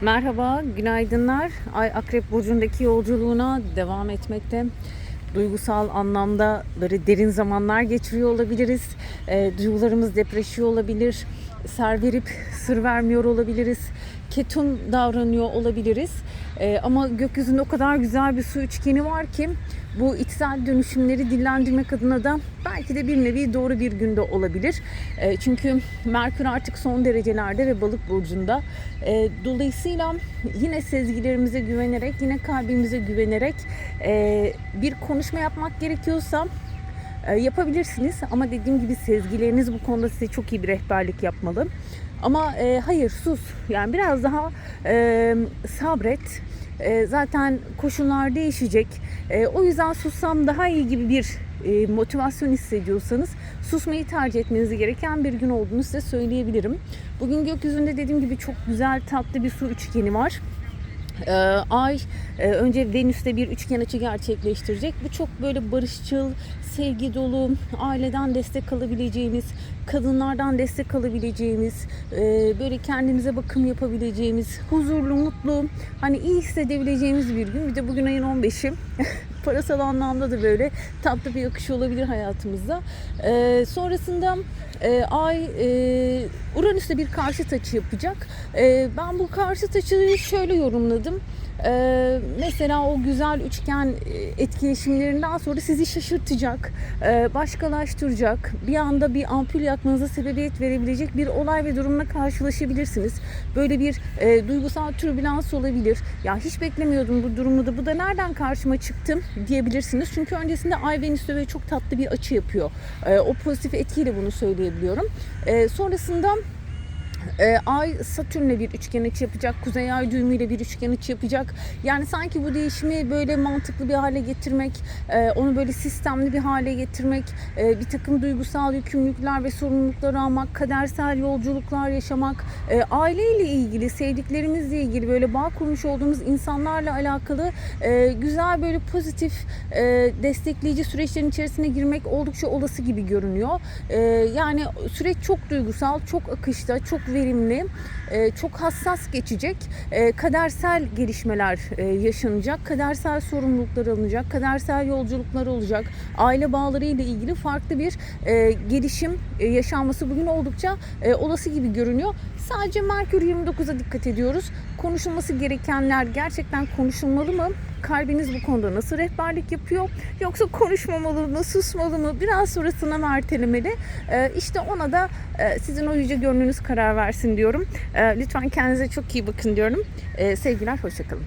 Merhaba, günaydınlar. Ay Akrep Burcu'ndaki yolculuğuna devam etmekte. Duygusal anlamda böyle derin zamanlar geçiriyor olabiliriz. E, duygularımız depreşiyor olabilir. Ser verip sır vermiyor olabiliriz. Ketum davranıyor olabiliriz. E, ama gökyüzünde o kadar güzel bir su üçgeni var ki bu içsel dönüşümleri dillendirmek adına da belki de bir nevi doğru bir günde olabilir. E, çünkü Merkür artık son derecelerde ve balık burcunda. E, dolayısıyla yine sezgilerimize güvenerek, yine kalbimize güvenerek e, bir konuşma yapmak gerekiyorsa e, yapabilirsiniz. Ama dediğim gibi sezgileriniz bu konuda size çok iyi bir rehberlik yapmalı. Ama e, hayır sus. Yani biraz daha e, sabret. E, zaten koşullar değişecek. E, o yüzden sussam daha iyi gibi bir e, motivasyon hissediyorsanız susmayı tercih etmeniz gereken bir gün olduğunu size söyleyebilirim. Bugün gökyüzünde dediğim gibi çok güzel tatlı bir su üçgeni var. Ee, Ay e, önce Venüs'te bir üçgen açı gerçekleştirecek. Bu çok böyle barışçıl, sevgi dolu, aileden destek alabileceğimiz, kadınlardan destek alabileceğimiz, e, böyle kendimize bakım yapabileceğimiz, huzurlu, mutlu, hani iyi hissedebileceğimiz bir gün. Bir de bugün ayın 15'i. Parasal anlamda da böyle tatlı bir akış olabilir hayatımızda. Ee, sonrasında e, Ay e, Uranüs'te bir karşıt açı yapacak. E, ben bu karşıt açıyı şöyle yorumladım. Ee, mesela o güzel üçgen e, etkileşimlerinden sonra sizi şaşırtacak, e, başkalaştıracak, bir anda bir ampul yakmanıza sebebiyet verebilecek bir olay ve durumla karşılaşabilirsiniz. Böyle bir e, duygusal türbülans olabilir. Ya hiç beklemiyordum bu durumu da bu da nereden karşıma çıktım diyebilirsiniz. Çünkü öncesinde Ay Venüs'te böyle çok tatlı bir açı yapıyor. E, o pozitif etkiyle bunu söyleyebiliyorum. E, sonrasında e, Ay Satürn'le bir üçgen açı yapacak. Kuzey Ay düğümüyle bir üçgen açı yapacak. Yani sanki bu değişimi böyle mantıklı bir hale getirmek, e, onu böyle sistemli bir hale getirmek, e, bir takım duygusal yükümlülükler ve sorumluluklar almak, kadersel yolculuklar yaşamak, e, aileyle ilgili, sevdiklerimizle ilgili böyle bağ kurmuş olduğumuz insanlarla alakalı e, güzel böyle pozitif e, destekleyici süreçlerin içerisine girmek oldukça olası gibi görünüyor. E, yani süreç çok duygusal, çok akışta, çok verimli, e, çok hassas geçecek. E, kadersel gelişmeler e, yaşanacak, kadersel sorumluluklar alınacak, kadersel yolculuklar olacak. Aile bağları ile ilgili farklı bir e, gelişim e, yaşanması bugün oldukça e, olası gibi görünüyor. Sadece Merkür 29'a dikkat ediyoruz. Konuşulması gerekenler gerçekten konuşulmalı mı? Kalbiniz bu konuda nasıl rehberlik yapıyor? Yoksa konuşmamalı mı, susmalı mı? Biraz sonra sınav ertelemeli. İşte ona da e, sizin o yüce gönlünüz karar versin diyorum. Lütfen kendinize çok iyi bakın diyorum. Ee, sevgiler, hoşçakalın.